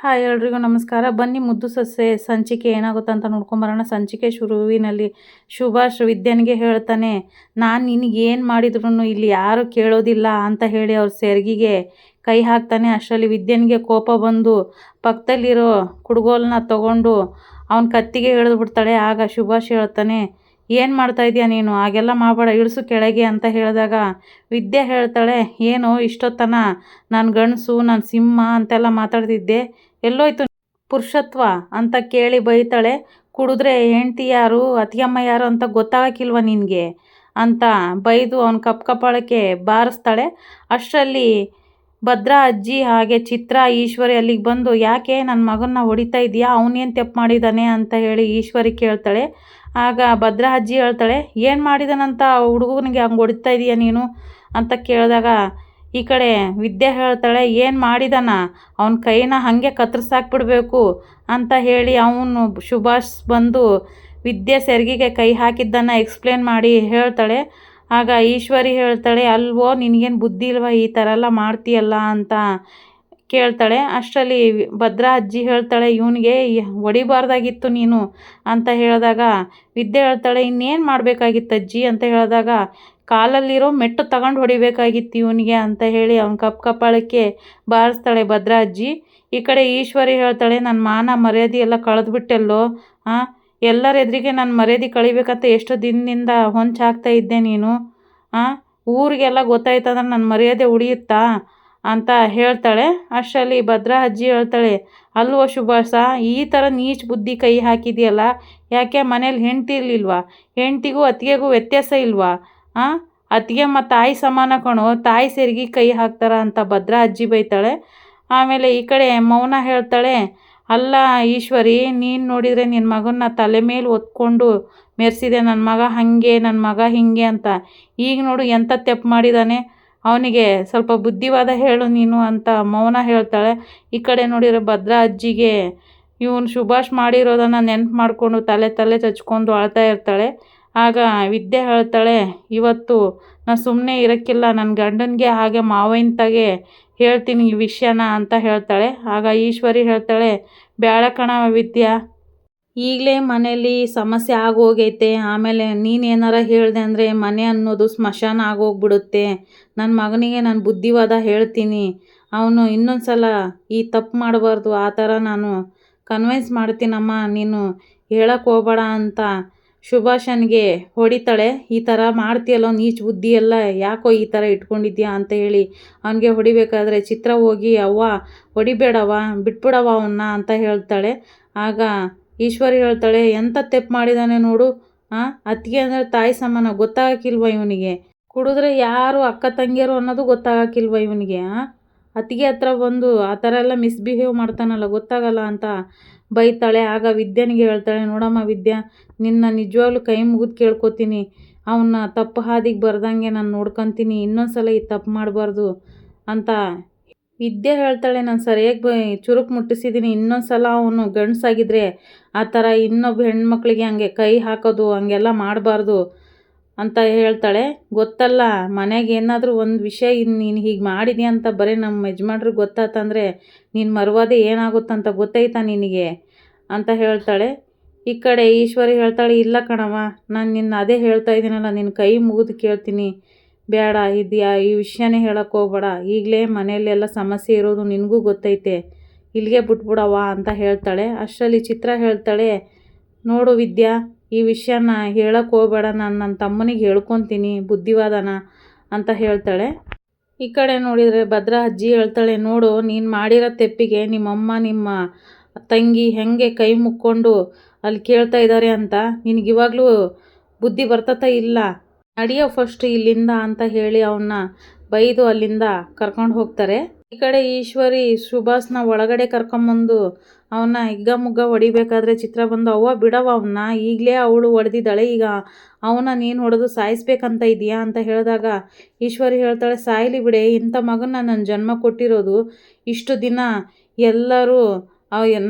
Hi ಎಲ್ರಿಗೂ ನಮಸ್ಕಾರ. ಬನ್ನಿ ಮುದ್ದು ಸಸ್ಯ ಸಂಚಿಕೆ ಏನಾಗುತ್ತೆ ಅಂತ ನೋಡ್ಕೊಂಬರೋಣ. ಸಂಚಿಕೆ ಶುರುವಿನಲ್ಲಿ ಸುಭಾಷ್ ವಿದ್ಯನಿಗೆ ಹೇಳ್ತಾನೆ, ನಾನು ನಿನಗೆ ಏನು ಮಾಡಿದ್ರು ಇಲ್ಲಿ ಯಾರು ಕೇಳೋದಿಲ್ಲ ಅಂತ ಹೇಳಿ ಅವ್ರ ಸೆರ್ಗಿಗೆ ಕೈ ಹಾಕ್ತಾನೆ. ಅಷ್ಟರಲ್ಲಿ ವಿದ್ಯನಿಗೆ ಕೋಪ ಬಂದು ಪಕ್ಕದಲ್ಲಿರೋ ಕುಡುಗೋಲನ್ನ ತಗೊಂಡು ಅವನ ಕತ್ತಿಗೆ ಬಿಡ್ತಾಳೆ ಆಗ ಸುಭಾಷ್ ಹೇಳ್ತಾನೆ, ಏನು ಮಾಡ್ತಾ ನೀನು? ಹಾಗೆಲ್ಲ ಮಾಡಬೇಡ, ಇಳಿಸು ಕೆಳಗೆ ಅಂತ ಹೇಳಿದಾಗ ವಿದ್ಯೆ ಹೇಳ್ತಾಳೆ, ಏನು ಇಷ್ಟೊತ್ತನ, ನಾನು ಗಂಡಸು, ನಾನು ಸಿಂಹ ಅಂತೆಲ್ಲ ಮಾತಾಡ್ತಿದ್ದೆ. ಎಲ್ಲೋಯ್ತು ಪುರುಷತ್ವ ಅಂತ ಕೇಳಿ ಬೈತಾಳೆ. ಕುಡಿದ್ರೆ ಹೆಂಡ್ತಿ ಯಾರು ಅತಿಯಮ್ಮ ಯಾರು ಅಂತ ಗೊತ್ತಾಗಕ್ಕಿಲ್ವ ನಿನಗೆ? ಅಂತ ಬೈದು ಅವನ ಕಪ್ ಕಪಾಳಕ್ಕೆ ಬಾರಿಸ್ತಾಳೆ. ಅಷ್ಟರಲ್ಲಿ ಭದ್ರಾ ಅಜ್ಜಿ ಹಾಗೆ ಚಿತ್ರ ಈಶ್ವರಿ ಅಲ್ಲಿಗೆ ಬಂದು, ಯಾಕೆ ನನ್ನ ಮಗನ್ನ ಹೊಡಿತಾ ಇದೆಯಾ? ಅವನೇನು ತಪ್ಪು ಮಾಡಿದ್ದಾನೆ ಅಂತ ಹೇಳಿ ಈಶ್ವರಿ ಕೇಳ್ತಾಳೆ. ಆಗ ಭದ್ರಾ ಅಜ್ಜಿ ಹೇಳ್ತಾಳೆ, ಏನು ಮಾಡಿದಾನಂತ ಹುಡುಗನಿಗೆ ಹಂಗೆ ಹೊಡಿತಾ ಇದೀಯ ನೀನು? ಅಂತ ಕೇಳಿದಾಗ ಈ ಕಡೆ ವಿದ್ಯೆ ಹೇಳ್ತಾಳೆ, ಏನು ಮಾಡಿದಾನ? ಅವನ ಕೈನ ಹಾಗೆ ಕತ್ತರಿಸಾಕ್ಬಿಡ್ಬೇಕು ಅಂತ ಹೇಳಿ ಅವನು ಸುಭಾಷ್ ಬಂದು ವಿದ್ಯೆ ಸೆರಗಿಗೆ ಕೈ ಹಾಕಿದ್ದನ್ನು ಎಕ್ಸ್ಪ್ಲೇನ್ ಮಾಡಿ ಹೇಳ್ತಾಳೆ. ಆಗ ಈಶ್ವರಿ ಹೇಳ್ತಾಳೆ, ಅಲ್ವೋ, ನಿನಗೇನು ಬುದ್ಧಿ ಇಲ್ವಾ? ಈ ಥರ ಎಲ್ಲ ಮಾಡ್ತೀಯಲ್ಲ ಅಂತ ಕೇಳ್ತಾಳೆ. ಅಷ್ಟರಲ್ಲಿ ಭದ್ರಾ ಅಜ್ಜಿ ಹೇಳ್ತಾಳೆ, ಇವನಿಗೆ ಹೊಡಿಬಾರ್ದಾಗಿತ್ತು ನೀನು ಅಂತ ಹೇಳಿದಾಗ ವಿದ್ಯೆ ಹೇಳ್ತಾಳೆ, ಇನ್ನೇನು ಮಾಡಬೇಕಾಗಿತ್ತು ಅಜ್ಜಿ ಅಂತ ಹೇಳಿದಾಗ ಕಾಲಲ್ಲಿರೋ ಮೆಟ್ಟು ತಗೊಂಡು ಹೊಡಿಬೇಕಾಗಿತ್ತು ಇವನಿಗೆ ಅಂತ ಹೇಳಿ ಅವ್ನ ಕಪ್ ಕಪಾಳಕ್ಕೆ ಬಾರಿಸ್ತಾಳೆ ಭದ್ರಾ ಅಜ್ಜಿ ಈ ಕಡೆ ಈಶ್ವರಿ ಹೇಳ್ತಾಳೆ ನನ್ನ ಮಾನ ಮರ್ಯಾದೆ ಎಲ್ಲ ಕಳೆದ್ಬಿಟ್ಟೆಲ್ಲೋ? ಹಾಂ ಎಲ್ಲರ ಎದುರಿಗೆ ನನ್ನ ಮರ್ಯಾದೆ ಕಳಿಬೇಕಂತ ಎಷ್ಟು ದಿನದಿಂದ ಹೊಂಚಾಗ್ತಾ ಇದ್ದೆ ನೀನು? ಹಾಂ ಊರಿಗೆಲ್ಲ ಗೊತ್ತಾಯ್ತಂದ್ರೆ ನನ್ನ ಮರ್ಯಾದೆ ಉಳಿಯುತ್ತಾ? ಅಂತ ಹೇಳ್ತಾಳೆ. ಅಷ್ಟರಲ್ಲಿ ಭದ್ರಾ ಅಜ್ಜಿ ಹೇಳ್ತಾಳೆ, ಅಲ್ವೋ ಶುಭಾಸ ಈ ಥರ ನೀಚ್ ಬುದ್ಧಿ ಕೈ ಹಾಕಿದೆಯಲ್ಲ? ಯಾಕೆ ಮನೇಲಿ ಹೆಂಡ್ತಿ ಇರಲಿಲ್ವಾ? ಹೆಂಡ್ತಿಗೂ ಅತ್ತಿಗೆಗೂ ವ್ಯತ್ಯಾಸ ಇಲ್ವಾ? ಹಾಂ ಅತ್ತಿಗೆ ಮತ್ತು ತಾಯಿ ಸಮಾನ ಕಣೋ, ತಾಯಿ ಸೇರಿಗೆ ಕೈ ಹಾಕ್ತಾರ ಅಂತ ಭದ್ರಾ ಅಜ್ಜಿ ಬೈತಾಳೆ. ಆಮೇಲೆ ಈ ಕಡೆ ಮೌನ ಹೇಳ್ತಾಳೆ, ಅಲ್ಲ ಈಶ್ವರಿ, ನೀನು ನೋಡಿದರೆ ನಿನ್ನ ಮಗನ್ನ ತಲೆ ಮೇಲೆ ಒತ್ಕೊಂಡು ಮೆರೆಸಿದೆ ನನ್ನ ಮಗ ಹಾಗೆ ನನ್ನ ಮಗ ಹೀಗೆ ಅಂತ. ಈಗ ನೋಡು ಎಂಥ ತೆಪ್ಪು ಮಾಡಿದ್ದಾನೆ ಅವನಿಗೆ ಸ್ವಲ್ಪ ಬುದ್ಧಿವಾದ ಹೇಳು ನೀನು ಅಂತ ಮೌನ ಹೇಳ್ತಾಳೆ. ಈ ಕಡೆ ನೋಡಿದರೆ ಭದ್ರಾ ಅಜ್ಜಿಗೆ, ಇವನು ಶುಭಾಷ್ ಮಾಡಿರೋದನ್ನು ನೆನ್ಪು ಮಾಡಿಕೊಂಡು ತಲೆ ತಲೆ ಚಚ್ಕೊಂಡು ಅಳ್ತಾ ಇರ್ತಾಳೆ. ಆಗ ವಿದ್ಯೆ ಹೇಳ್ತಾಳೆ, ಇವತ್ತು ನಾನು ಸುಮ್ಮನೆ ಇರೋಕ್ಕಿಲ್ಲ ನನ್ನ ಗಂಡನಿಗೆ ಹಾಗೆ ಮಾವಯ್ಯಂತಾಗೆ ಹೇಳ್ತೀನಿ ಈ ವಿಷಯನ ಅಂತ ಹೇಳ್ತಾಳೆ. ಆಗ ಈಶ್ವರಿ ಹೇಳ್ತಾಳೆ ಬ್ಯಾಳ ಕಣ ವಿದ್ಯಾ, ಈಗಲೇ ಮನೇಲಿ ಸಮಸ್ಯೆ ಆಗೋಗೈತೆ. ಆಮೇಲೆ ನೀನು ಏನಾರ ಹೇಳಿದೆ ಅಂದರೆ ಮನೆ ಅನ್ನೋದು ಸ್ಮಶಾನ ಆಗೋಗ್ಬಿಡುತ್ತೆ. ನನ್ನ ಮಗನಿಗೆ ನಾನು ಬುದ್ಧಿವಾದ ಹೇಳ್ತೀನಿ. ಅವನು ಇನ್ನೊಂದು ಸಲ ಈ ತಪ್ಪು ಮಾಡಬಾರ್ದು. ಆ ಥರ ನಾನು ಕನ್ವಿನ್ಸ್ ಮಾಡ್ತೀನಮ್ಮ. ನೀನು ಹೇಳಕ್ಕೆ ಹೋಗ್ಬೇಡ ಅಂತ ಸುಭಾಷನ್ಗೆ ಹೊಡಿತಾಳೆ, ಈ ಥರ ಮಾಡ್ತೀಯಲ್ಲೋ, ನೀಚ ಬುದ್ಧಿ ಎಲ್ಲ ಯಾಕೋ ಈ ಥರ ಇಟ್ಕೊಂಡಿದ್ಯಾ? ಅಂತ ಹೇಳಿ, ಅವನಿಗೆ ಹೊಡಿಬೇಕಾದ್ರೆ ಚಿತ್ರ ಹೋಗಿ, ಅವ್ವ ಹೊಡಿಬೇಡವ ಬಿಟ್ಬಿಡವ ಅವನ್ನ ಅಂತ ಹೇಳ್ತಾಳೆ. ಆಗ ಈಶ್ವರಿ ಹೇಳ್ತಾಳೆ ಎಂಥ ತೆಪ್ಪ ಮಾಡಿದಾನೆ ನೋಡು ಹಾಂ ಅತ್ತಿಗೆ ಅಂದರೆ ತಾಯಿ ಸಮಾನ ಗೊತ್ತಾಗಕ್ಕಿಲ್ವ ಇವನಿಗೆ? ಕುಡಿದ್ರೆ ಯಾರು ಅಕ್ಕ ತಂಗಿಯರು ಅನ್ನೋದು ಗೊತ್ತಾಗಕ್ಕಿಲ್ವ ಇವನಿಗೆ ಹಾಂ ಅತ್ತಿಗೆ ಹತ್ರ ಬಂದು, ಆ ಥರ ಎಲ್ಲ ಮಿಸ್ಬಿಹೇವ್ ಮಾಡ್ತಾನಲ್ಲ, ಗೊತ್ತಾಗಲ್ಲ ಅಂತ ಬೈತಾಳೆ. ಆಗ ವಿದ್ಯನಿಗೆ ಹೇಳ್ತಾಳೆ, ನೋಡಮ್ಮ ವಿದ್ಯಾ, ನಿನ್ನ ನಿಜವಾಗ್ಲೂ ಕೈ ಮುಗಿದು ಕೇಳ್ಕೊತೀನಿ. ಅವನ್ನ ತಪ್ಪು ಹಾದಿಗೆ ಬರ್ದಂಗೆ ನಾನು ನೋಡ್ಕೊತೀನಿ. ಇನ್ನೊಂದು ಸಲ ಈ ತಪ್ಪು ಮಾಡಬಾರ್ದು ಅಂತ ವಿದ್ಯೆ ಹೇಳ್ತಾಳೆ. ನಾನು ಸರಿಯಾಗಿ ಬ, ಚುರುಕು ಮುಟ್ಟಿಸಿದ್ದೀನಿ ಇನ್ನೊಂದು ಸಲ ಅವನು ಗಂಡಸಾಗಿದ್ರೆ ಆ ಥರ ಇನ್ನೊಬ್ಬ ಹೆಣ್ಮಕ್ಳಿಗೆ ಹಂಗೆ ಕೈ ಹಾಕೋದು, ಹಂಗೆಲ್ಲ ಮಾಡಬಾರ್ದು. ಅಂತ ಹೇಳ್ತಾಳೆ. ಗೊತ್ತಲ್ಲ, ಮನೆಗೆ ಏನಾದರೂ ಒಂದು ವಿಷಯ ನೀನು ಹೀಗೆ ಮಾಡಿದ್ಯಾ ಅಂತ ಬರೀ ನಮ್ಮ ಯಜಮಾನ್ರಿಗೆ ಗೊತ್ತಾತಂದರೆ ನಿನ್ನ ಮರ್ವಾದೆ ಏನಾಗುತ್ತಂತ ಗೊತ್ತೈತಾ ನಿನಗೆ? ಅಂತ ಹೇಳ್ತಾಳೆ. ಈ ಕಡೆ ಈಶ್ವರಿ ಹೇಳ್ತಾಳೆ, ಇಲ್ಲ ಕಣವ ನಾನು ನಿನ್ನ ಅದೇ ಹೇಳ್ತಾ ಇದ್ದೀನಲ್ಲ ನಿನ್ನ ಕೈ ಮುಗಿದು ಕೇಳ್ತೀನಿ. ಬೇಡ, ಇದೆಯಾ, ಈ ವಿಷಯನೇ ಹೇಳಕ್ಕೆ ಹೋಗ್ಬೇಡ. ಈಗಲೇ ಮನೆಯಲ್ಲೆಲ್ಲ ಸಮಸ್ಯೆ ಇರೋದು ನಿನಗೂ ಗೊತ್ತೈತೆ. ಇಲ್ಲಿಗೆ ಬಿಟ್ಬಿಡವ ಅಂತ ಹೇಳ್ತಾಳೆ. ಅಷ್ಟರಲ್ಲಿ ಚಿತ್ರ ಹೇಳ್ತಾಳೆ, ನೋಡು ವಿದ್ಯಾ ಈ ವಿಷಯನ ಹೇಳಕ್ಕೆ ಹೋಗ್ಬೇಡ, ನಾನು ನನ್ನ ತಮ್ಮನಿಗೆ ಹೇಳ್ಕೊತೀನಿ, ಬುದ್ಧಿವಾದನ ಅಂತ ಹೇಳ್ತಾಳೆ. ಈ ಕಡೆ ನೋಡಿದರೆ ಭದ್ರಾ ಅಜ್ಜಿ ಹೇಳ್ತಾಳೆ, ನೋಡು, ನೀನು ಮಾಡಿರೋ ತೆಪ್ಪಿಗೆ ನಿಮ್ಮಮ್ಮ, ನಿಮ್ಮ ತಂಗಿ ಹೆಂಗೆ ಕೈ ಮುಕ್ಕೊಂಡು ಅಲ್ಲಿ ಕೇಳ್ತಾ ಇದ್ದಾರೆ ಅಂತ ನಿನಗಿವಾಗಲೂ ಬುದ್ಧಿ ಬರ್ತತ ಇಲ್ಲ? ನಡಿಯೋ ಫಸ್ಟ್ ಇಲ್ಲಿಂದ ಅಂತ ಹೇಳಿ ಅವನ್ನ ಬೈದು ಅಲ್ಲಿಂದ ಕರ್ಕೊಂಡು ಹೋಗ್ತಾರೆ. ಈ ಕಡೆ ಈಶ್ವರಿ ಸುಭಾಷ್ನ ಒಳಗಡೆ ಕರ್ಕೊಂಬಂದು ಅವನ್ನ ಹಿಗ್ಗ ಮುಗ್ಗ ಹೊಡಿಬೇಕಾದ್ರೆ ಚಿತ್ರ ಬಂದು ಅವ್ವ ಬಿಡವ ಅವನ್ನ ಈಗಲೇ ಅವಳು ಹೊಡೆದಿದ್ದಾಳೆ. ಈಗ ಅವನ ನೀನು ಹೊಡೆದು ಸಾಯಿಸ್ಬೇಕಂತ ಇದೆಯಾ ಅಂತ ಹೇಳಿದಾಗ ಈಶ್ವರಿ ಹೇಳ್ತಾಳೆ, ಸಾಯಲಿ ಬಿಡೆ, ಇಂಥ ಮಗನ ನನ್ನ ಜನ್ಮ ಕೊಟ್ಟಿರೋದು ಇಷ್ಟು ದಿನ ಎಲ್ಲರೂ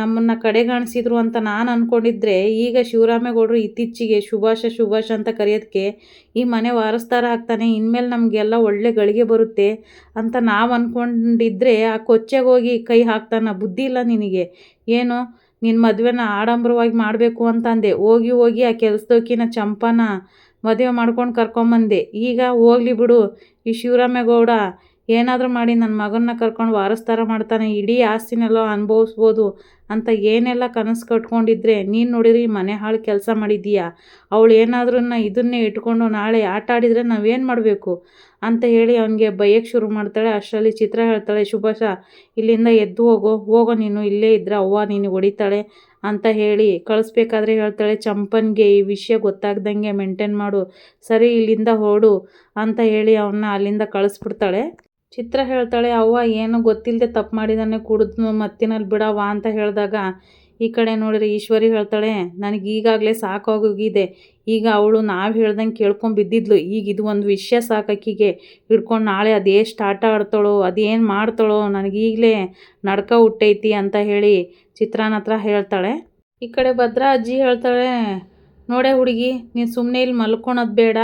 ನಮ್ಮನ್ನು ಕಡೆಗಾಣಿಸಿದ್ರು ಅಂತ ನಾನು ಅಂದ್ಕೊಂಡಿದ್ರೆ ಈಗ ಶಿವರಾಮೇಗೌಡರು ಇತ್ತೀಚೆಗೆ ಶುಭಾಷ ಶುಭಾಷ ಅಂತ ಕರೆಯೋದಕ್ಕೆ ಈ ಮನೆ ವಾರಸ್ದಾರ ಆಗ್ತಾನೆ, ಇನ್ಮೇಲೆ ನಮಗೆಲ್ಲ ಒಳ್ಳೆ ಗಳಿಗೆ ಬರುತ್ತೆ ಅಂತ ನಾವು ಅಂದ್ಕೊಂಡಿದ್ರೆ ಆ ಕೊಚ್ಚೆಗೆ ಹೋಗಿ ಕೈ ಹಾಕ್ತಾನ, ಬುದ್ಧಿ ಇಲ್ಲ ನಿನಗೆ, ಏನು ನಿನ್ನ ಮದುವೆನ ಆಡಂಬರವಾಗಿ ಮಾಡಬೇಕು ಅಂತ ಅಂದೆ, ಹೋಗಿ ಹೋಗಿ ಆ ಕೆಲಸದೋಕಿನ ಚಂಪನ ಮದುವೆ ಮಾಡ್ಕೊಂಡು ಕರ್ಕೊಂಬಂದೆ, ಈಗ ಹೋಗ್ಲಿ ಬಿಡು ಈ ಶಿವರಾಮೇಗೌಡ ಏನಾದರೂ ಮಾಡಿ ನನ್ನ ಮಗನ್ನ ಕರ್ಕೊಂಡು ವಾರಸ್ದಾರ ಮಾಡ್ತಾನೆ, ಇಡೀ ಆಸ್ತಿನೆಲ್ಲ ಅನುಭವಿಸ್ಬೋದು ಅಂತ ಏನೆಲ್ಲ ಕನಸು ಕಟ್ಕೊಂಡಿದ್ರೆ, ನೀನು ನೋಡಿರಿ ಮನೆ ಹಾಳು ಕೆಲಸ ಮಾಡಿದ್ದೀಯಾ? ಅವಳು ಏನಾದ್ರೂ ಇದನ್ನೇ ಇಟ್ಕೊಂಡು ನಾಳೆ ಆಟ ಆಡಿದರೆ ನಾವೇನು ಮಾಡಬೇಕು? ಅಂತ ಹೇಳಿ ಅವನಿಗೆ ಬೈಯಕ್ಕೆ ಶುರು ಮಾಡ್ತಾಳೆ. ಅಷ್ಟರಲ್ಲಿ ಚಿತ್ರ ಹೇಳ್ತಾಳೆ ಶುಭಾಷ ಇಲ್ಲಿಂದ ಎದ್ದು ಹೋಗೋ. ಹೋಗೋ, ನೀನು ಇಲ್ಲೇ ಇದ್ದರೆ ಅವ್ವ ನೀನು ಹೊಡಿತಾಳೆ ಅಂತ ಹೇಳಿ ಕಳಿಸ್ಬೇಕಾದ್ರೆ ಹೇಳ್ತಾಳೆ. ಚಂಪನ್ಗೆ ಈ ವಿಷಯ ಗೊತ್ತಾಗ್ದಂಗೆ ಮೇಂಟೈನ್ ಮಾಡು. ಸರಿ, ಇಲ್ಲಿಂದ ಹೊರಡು ಅಂತ ಹೇಳಿ ಅವನ್ನ ಅಲ್ಲಿಂದ ಕಳಿಸ್ಬಿಡ್ತಾಳೆ. ಚಿತ್ರ ಹೇಳ್ತಾಳೆ, ಅವ್ವ, ಏನು ಗೊತ್ತಿಲ್ಲದೆ ತಪ್ಪು ಮಾಡಿದಾನೆ, ಕುಡಿದು ಮತ್ತಿನಲ್ಲಿ ಬಿಡವ್ವ ಅಂತ ಹೇಳಿದಾಗ, ಈ ಕಡೆ ನೋಡಿದ್ರೆ ಈಶ್ವರಿ ಹೇಳ್ತಾಳೆ, ನನಗೆ ಈಗಾಗಲೇ ಸಾಕಾಗೋಗಿದೆ. ಈಗ ಅವಳು ನಾವು ಹೇಳ್ದಂಗೆ ಕೇಳ್ಕೊಂಡು ಬಿದ್ದಿದ್ಲು. ಈಗ ಇದು ಒಂದು ವಿಷಯ ಸಾಕಾಕಿಗೆ ಹಿಡ್ಕೊಂಡು ನಾಳೆ ಅದೆಷ್ಟು ಆಟ ಆಡ್ತಾಳೋ, ಅದೇನು ಮಾಡ್ತಾಳೋ ನನಗೀಗಲೇ ನಡ್ಕ ಹುಟ್ಟೈತಿ ಅಂತ ಹೇಳಿ ಚಿತ್ರಾನ ಹತ್ರ ಹೇಳ್ತಾಳೆ. ಈ ಕಡೆ ಭದ್ರಾ ಅಜ್ಜಿ ಹೇಳ್ತಾಳೆ, ನೋಡೆ ಹುಡುಗಿ, ನೀನು ಸುಮ್ಮನೆ ಇಲ್ಲಿ ಮಲ್ಕೊಳೋದು ಬೇಡ.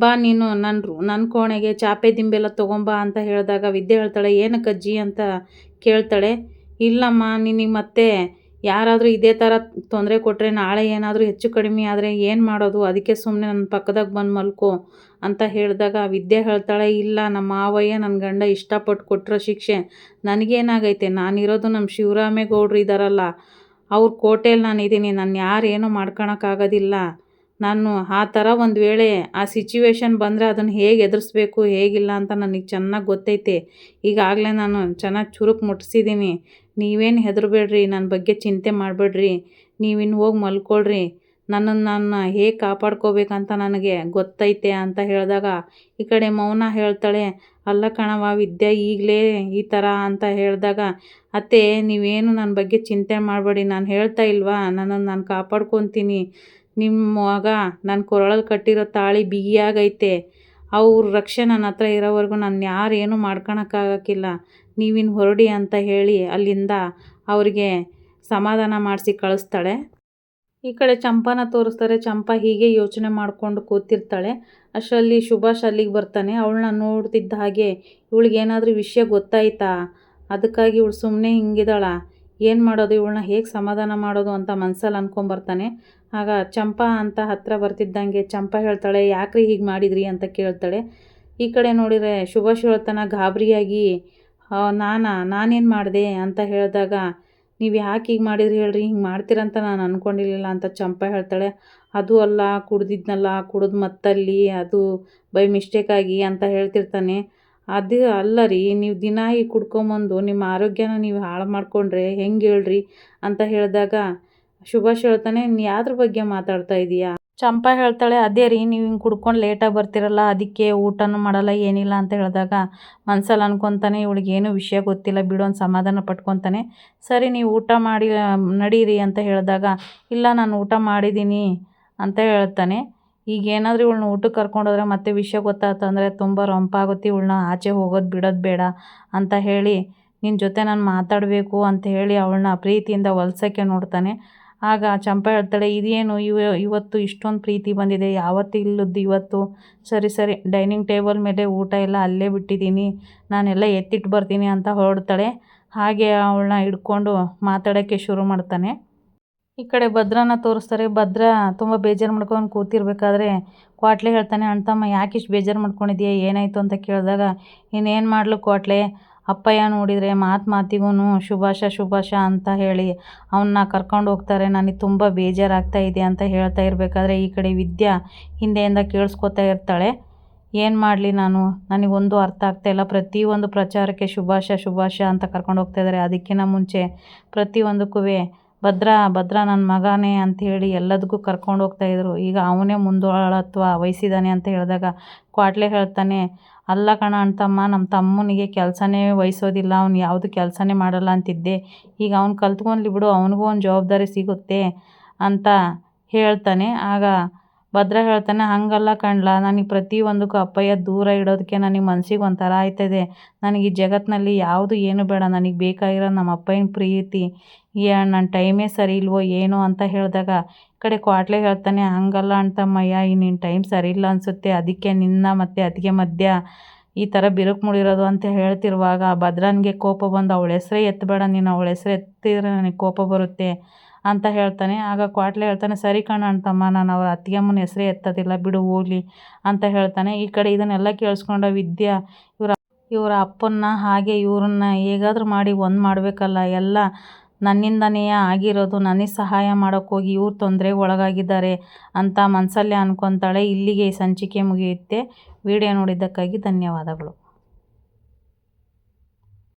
ಬಾ ನೀನು ನನ್ನ ನನ್ನ ಕೋಣೆಗೆ ಚಾಪೆ ದಿಂಬೆಲ್ಲ ತೊಗೊಂಬಾ ಅಂತ ಹೇಳಿದಾಗ ವಿದ್ಯೆ ಹೇಳ್ತಾಳೆ, ಏನಕ್ಕೆ ಅಜ್ಜಿ ಅಂತ ಕೇಳ್ತಾಳೆ, ಇಲ್ಲಮ್ಮ, ನಿನಗೆ ಮತ್ತೆ ಯಾರಾದರೂ ಇದೇ ಥರ ತೊಂದರೆ ಕೊಟ್ಟರೆ ನಾಳೆ ಏನಾದರೂ ಹೆಚ್ಚು ಕಡಿಮೆ ಆದರೆ ಏನು ಮಾಡೋದು? ಅದಕ್ಕೆ ಸುಮ್ಮನೆ ನನ್ನ ಪಕ್ಕದಾಗ ಬಂದು ಮಲ್ಕೋ ಅಂತ ಹೇಳಿದಾಗ ವಿದ್ಯೆ ಹೇಳ್ತಾಳೆ, ಇಲ್ಲ, ನಮ್ಮ ಮಾವಯ್ಯ ನನ್ನ ಗಂಡ ಇಷ್ಟಪಟ್ಟು ಕೊಟ್ಟಿರೋ ಶಿಕ್ಷೆ. ನನಗೇನಾಗೈತೆ? ನಾನಿರೋದು ನಮ್ಮ ಶಿವರಾಮೇಗೌಡ್ರು ಇದ್ದಾರಲ್ಲ ಅವ್ರ ಕೋಟೆಯಲ್ಲಿ ನಾನು ಇದ್ದೀನಿ ನಾನು ಯಾರೇನು ಮಾಡ್ಕೊಳಕ್ಕಾಗೋದಿಲ್ಲ ನಾನು ಆ ಥರ ಒಂದು ವೇಳೆ ಆ ಸಿಚುವೇಶನ್ ಬಂದರೆ ಅದನ್ನು ಹೇಗೆ ಎದುರಿಸ್ಬೇಕು, ಹೇಗಿಲ್ಲ ಅಂತ ನನಗೆ ಚೆನ್ನಾಗಿ ಗೊತ್ತೈತೆ. ಈಗಾಗಲೇ ನಾನು ಚೆನ್ನಾಗಿ ಚುರುಕು ಮುಟ್ಟಿಸಿದ್ದೀನಿ ನೀವೇನು ಹೆದರಬೇಡ್ರಿ ನನ್ನ ಬಗ್ಗೆ ಚಿಂತೆ ಮಾಡಬೇಡ್ರಿ. ನೀವಿನ್ನು ಹೋಗಿ ಮಲ್ಕೊಳ್ರಿ. ನನ್ನನ್ನು ನಾನು ಹೇಗೆ ಕಾಪಾಡ್ಕೋಬೇಕಂತ ನನಗೆ ಗೊತ್ತೈತೆ ಅಂತ ಹೇಳಿದಾಗ ಈ ಕಡೆ ಮೌನ ಹೇಳ್ತಾಳೆ, ಅಲ್ಲ ಕಣವ ವಿದ್ಯೆ ಈಗಲೇ ಈ ಥರ ಅಂತ ಹೇಳಿದಾಗ, ಅತ್ತೆ, ನೀವೇನು ನನ್ನ ಬಗ್ಗೆ ಚಿಂತೆ ಮಾಡಬೇಡಿ. ನಾನು ಹೇಳ್ತಾ ಇಲ್ವಾ? ನನ್ನನ್ನು ನಾನು ಕಾಪಾಡ್ಕೊತೀನಿ. ನಿಮ್ಮ ಮಗ ನನ್ನ ಕೊರಳಲ್ಲಿ ಕಟ್ಟಿರೋ ತಾಳಿ ಬಿಗಿಯಾಗೈತೆ. ಅವ್ರ ರಕ್ಷೆ ನನ್ನ ಹತ್ರ ಇರೋವರೆಗೂ ನಾನು ಯಾರು ಏನೂ ಮಾಡ್ಕೊಳಕ್ಕಾಗಕ್ಕಿಲ್ಲ ನೀವಿನ್ನು ಹೊರಡಿ ಅಂತ ಹೇಳಿ ಅಲ್ಲಿಂದ ಅವರಿಗೆ ಸಮಾಧಾನ ಮಾಡಿಸಿ ಕಳಿಸ್ತಾಳೆ. ಈ ಕಡೆ ಚಂಪಾನ ತೋರಿಸ್ತಾರೆ. ಚಂಪಾ ಹೀಗೆ ಯೋಚನೆ ಮಾಡಿಕೊಂಡು ಕೂತಿರ್ತಾಳೆ. ಅಷ್ಟರಲ್ಲಿ ಸುಭಾಷ್ ಅಲ್ಲಿಗೆ ಬರ್ತಾನೆ. ಅವಳನ್ನ ನೋಡ್ತಿದ್ದ ಹಾಗೆ ಇವಳಿಗೇನಾದರೂ ವಿಷಯ ಗೊತ್ತಾಯ್ತಾ? ಅದಕ್ಕಾಗಿ ಇವಳು ಸುಮ್ಮನೆ ಹಿಂಗಿದಾಳ. ಏನು ಮಾಡೋದು, ಇವಳನ್ನ ಹೇಗೆ ಸಮಾಧಾನ ಮಾಡೋದು ಅಂತ ಮನಸ್ಸಲ್ಲಿ ಅಂದ್ಕೊಂಬರ್ತಾನೆ ಆಗ ಚಂಪಾ ಅಂತ ಹತ್ತಿರ ಬರ್ತಿದ್ದಂಗೆ ಚಂಪಾ ಹೇಳ್ತಾಳೆ, ಯಾಕ್ರಿ ಹೀಗೆ ಮಾಡಿದ್ರಿ? ಅಂತ ಕೇಳ್ತಾಳೆ. ಈ ಕಡೆ ನೋಡಿದರೆ ಶುಭಾಷ್ ಹೇಳ್ತಾನೆ, ಗಾಬರಿಯಾಗಿ ನಾನಾ, ನಾನೇನು ಮಾಡಿದೆ? ಅಂತ ಹೇಳಿದಾಗ, ನೀವು ಯಾಕೆ ಹೀಗೆ ಮಾಡಿದ್ರಿ ಹೇಳ್ರಿ, ಹಿಂಗೆ ಮಾಡ್ತೀರಂತ ನಾನು ಅಂದ್ಕೊಂಡಿರಲಿಲ್ಲ ಅಂತ ಚಂಪಾ ಹೇಳ್ತಾಳೆ. ಅದು ಅಲ್ಲ, ಕುಡ್ದಿದ್ನಲ್ಲ, ಕುಡಿದು ಮತ್ತಲ್ಲಿ, ಅದು ಬೈ ಮಿಸ್ಟೇಕಾಗಿ ಅಂತ ಹೇಳ್ತಿರ್ತಾನೆ. ಅದು ಅಲ್ಲ ರೀ, ನೀವು ದಿನ ಈ ಕುಡ್ಕೊಂಬಂದು ನಿಮ್ಮ ಆರೋಗ್ಯನ ನೀವು ಹಾಳು ಮಾಡಿಕೊಂಡ್ರೆ ಹೆಂಗೆ ಹೇಳ್ರಿ ಅಂತ ಹೇಳಿದಾಗ ಸುಭಾಷ್ ಹೇಳ್ತಾನೆ ನೀನು ಯಾವ್ದ್ರ ಬಗ್ಗೆ ಮಾತಾಡ್ತಾ ಇದೀಯಾ? ಚಂಪಾ ಹೇಳ್ತಾಳೆ, ಅದೇ ರೀ, ನೀವು ಹಿಂಗೆ ಕುಡ್ಕೊಂಡು ಲೇಟಾಗಿ ಬರ್ತಿರಲ್ಲ, ಅದಕ್ಕೆ ಊಟನೂ ಮಾಡಲ್ಲ, ಏನಿಲ್ಲ ಅಂತ ಹೇಳಿದಾಗ ಮನ್ಸಲ್ಲಿ ಅನ್ಕೊತಾನೆ, ಇವಳಿಗೆ ಏನೂ ವಿಷಯ ಗೊತ್ತಿಲ್ಲ, ಬಿಡು ಒಂದು ಸಮಾಧಾನ ಪಟ್ಕೊತಾನೆ. ಸರಿ, ನೀವು ಊಟ ಮಾಡಿ, ನಡೀರಿ ಅಂತ ಹೇಳಿದಾಗ, ಇಲ್ಲ, ನಾನು ಊಟ ಮಾಡಿದ್ದೀನಿ ಅಂತ ಹೇಳ್ತಾನೆ. ಈಗ ಏನಾದರೂ ಇವಳನ್ನ ಊಟಕ್ಕೆ ಕರ್ಕೊಂಡೋದ್ರೆ ಮತ್ತೆ ವಿಷಯ ಗೊತ್ತಾಯ್ತಂದರೆ ತುಂಬ ರಂಪಾಗುತ್ತೆ, ಇವಳನ್ನ ಆಚೆ ಹೋಗೋದು ಬಿಡೋದು ಬೇಡ ಅಂತ ಹೇಳಿ ನಿನ್ನ ಜೊತೆ ನಾನು ಮಾತಾಡಬೇಕು ಅಂತ ಹೇಳಿ ಅವಳನ್ನ ಪ್ರೀತಿಯಿಂದ ಹೊಲ್ಸೋಕ್ಕೆ ನೋಡ್ತಾನೆ. ಆಗ ಚಂಪಾ ಹೇಳ್ತಾಳೆ, ಇದೇನು ಇವ, ಇವತ್ತು ಇಷ್ಟೊಂದು ಪ್ರೀತಿ ಬಂದಿದೆ, ಯಾವತ್ತು ಇಲ್ಲದ್ದು ಇವತ್ತು. ಸರಿ ಸರಿ, ಡೈನಿಂಗ್ ಟೇಬಲ್ ಮೇಲೆ ಊಟ ಎಲ್ಲ ಅಲ್ಲೇ ಬಿಟ್ಟಿದ್ದೀನಿ, ನಾನೆಲ್ಲ ಎತ್ತಿಟ್ಟು ಬರ್ತೀನಿ ಅಂತ ಹೊರಡ್ತಾಳೆ. ಹಾಗೆ ಅವಳನ್ನ ಹಿಡ್ಕೊಂಡು ಮಾತಾಡೋಕ್ಕೆ ಶುರು ಮಾಡ್ತಾನೆ. ಈ ಕಡೆ ಭದ್ರನ ತೋರಿಸ್ತಾರೆ. ಭದ್ರ ತುಂಬ ಬೇಜಾರು ಮಾಡ್ಕೊಂಡು ಕೂತಿರ್ಬೇಕಾದ್ರೆ ಕ್ವಾಟ್ಲೆ ಹೇಳ್ತಾನೆ ಅಣ್ತಮ್ಮ ಯಾಕೆ ಇಷ್ಟು ಬೇಜಾರು ಮಾಡ್ಕೊಂಡಿದ್ಯಾ ಏನಾಯಿತು? ಅಂತ ಕೇಳಿದಾಗ, ಇನ್ನೇನು ಮಾಡಲು ಕ್ವಾಟ್ಲೆ? ಅಪ್ಪಯ್ಯ ನೋಡಿದರೆ ಮಾತು ಮಾತಿಗೂ ಶುಭಾಷ ಶುಭಾಷ ಅಂತ ಹೇಳಿ ಅವನ್ನ ಕರ್ಕೊಂಡು ಹೋಗ್ತಾರೆ. ನನಗೆ ತುಂಬ ಬೇಜಾರಾಗ್ತಾ ಇದೆ ಅಂತ ಹೇಳ್ತಾ ಇರಬೇಕಾದ್ರೆ ಈ ಕಡೆ ವಿದ್ಯಾ ಹಿಂದೆಯಿಂದ ಕೇಳಿಸ್ಕೊತಾ ಇರ್ತಾಳೆ. ಏನು ಮಾಡಲಿ ನಾನು? ನನಗೊಂದು ಅರ್ಥ ಆಗ್ತಾ ಇಲ್ಲ. ಪ್ರತಿಯೊಂದು ಪ್ರಚಾರಕ್ಕೆ ಶುಭಾಷ ಶುಭಾಷ ಅಂತ ಕರ್ಕೊಂಡು ಹೋಗ್ತಾ ಇದ್ದಾರೆ ಅದಕ್ಕಿಂತ ಮುಂಚೆ ಪ್ರತಿಯೊಂದಕ್ಕೂ ಭದ್ರಾ ಭದ್ರಾ ನನ್ನ ಮಗನೇ ಅಂಥೇಳಿ ಎಲ್ಲದಕ್ಕೂ ಕರ್ಕೊಂಡು ಹೋಗ್ತಾ ಹೋಗ್ತಾಯಿದ್ರು ಈಗ ಅವನೇ ಮುಂದಾಳತ್ವ ವಹಿಸಿದ್ದಾನೆ ಅಂತ ಹೇಳಿದಾಗ ಕ್ವಾಟ್ಲೆ ಹೇಳ್ತಾನೆ, ಅಲ್ಲ ಕಣ ಅಂತಮ್ಮ ನಮ್ಮ ತಮ್ಮನಿಗೆ ಕೆಲಸನೇ ವಹಿಸೋದಿಲ್ಲ, ಅವ್ನು ಯಾವುದು ಕೆಲಸನೇ ಮಾಡಲ್ಲ ಅಂತಿದ್ದೆ. ಈಗ ಅವ್ನು ಕಲ್ತ್ಕೊಂಡ್ಲಿ ಬಿಡು, ಅವನಿಗೂ ಒಂದು ಜವಾಬ್ದಾರಿ ಸಿಗುತ್ತೆ ಅಂತ ಹೇಳ್ತಾನೆ. ಆಗ ಭದ್ರ ಹೇಳ್ತಾನೆ, ಹಂಗಲ್ಲ ಕಣ್ಲ, ನನಗೆ ಪ್ರತಿಯೊಂದಕ್ಕೂ ಅಪ್ಪಯ್ಯ ದೂರ ಇಡೋದಕ್ಕೆ ನನಗೆ ಮನ್ಸಿಗೆ ಒಂಥರ ಆಯ್ತದೆ. ನನಗೆ ಈ ಜಗತ್ತಿನಲ್ಲಿ ಯಾವುದು ಏನು ಬೇಡ, ನನಗೆ ಬೇಕಾಗಿರೋ ನಮ್ಮ ಅಪ್ಪಯ್ಯನ ಪ್ರೀತಿ. ಏ ನನ್ನ ಟೈಮೇ ಸರಿ ಇಲ್ವೋ, ಏನೋ ಅಂತ ಹೇಳಿದಾಗ, ಈ ಕಡೆ ಕ್ವಾಟ್ಲೆ ಹೇಳ್ತಾನೆ, ಹಂಗಲ್ಲ ಅಂತಮ್ಮಯ್ಯ, ಈ ನಿನ್ನ ಟೈಮ್ ಸರಿ ಇಲ್ಲ ಅನಿಸುತ್ತೆ. ಅದಕ್ಕೆ ನಿನ್ನ ಮತ್ತು ಅತ್ತಿಗೆ ಮಧ್ಯ ಈ ಥರ ಬಿರುಕು ಮುಡಿರೋದು ಅಂತ ಹೇಳ್ತಿರುವಾಗ ಭದ್ರನಿಗೆ ಕೋಪ ಬಂದು, ಅವಳ ಹೆಸ್ರೇ ಎತ್ತಬೇಡ ನೀನು, ಅವಳ ಹೆಸ್ರು ಎತ್ತಿದ್ರೆ ನನಗೆ ಕೋಪ ಬರುತ್ತೆ. ಅಂತ ಹೇಳ್ತಾನೆ. ಆಗ ಕ್ವಾಟ್ಲೆ ಹೇಳ್ತಾನೆ, ಸರಿ ಅಂತಮ್ಮ ನಾನು ಅವ್ರ ಅತ್ತಿಗೆಮ್ಮನ ಹೆಸರೇ ಎತ್ತೋದಿಲ್ಲ, ಬಿಡು, ಹೋಗಲಿ ಅಂತ ಹೇಳ್ತಾನೆ. ಈ ಕಡೆ ಇದನ್ನೆಲ್ಲ ಕೇಳಿಸ್ಕೊಂಡ ವಿದ್ಯಾ, ಇವರ ಇವರ ಅಪ್ಪನ್ನ ಹಾಗೆ ಇವ್ರನ್ನ ಹೇಗಾದ್ರೂ ಮಾಡಿ ಒಂದು ಮಾಡಬೇಕಲ್ಲ, ಎಲ್ಲ ನನ್ನಿಂದನೇ ಆಗಿರೋದು, ನನಗೆ ಸಹಾಯ ಮಾಡೋಕ್ಕೋಗಿ ಇವ್ರು ತೊಂದರೆ ಒಳಗಾಗಿದ್ದಾರೆ ಅಂತ ಮನಸಲ್ಲೇ ಅನ್ಕೊತಾಳೆ. ಇಲ್ಲಿಗೆ ಈ ಸಂಚಿಕೆ ಮುಗಿಯುತ್ತೆ. ವಿಡಿಯೋ ನೋಡಿದ್ದಕ್ಕಾಗಿ ಧನ್ಯವಾದಗಳು.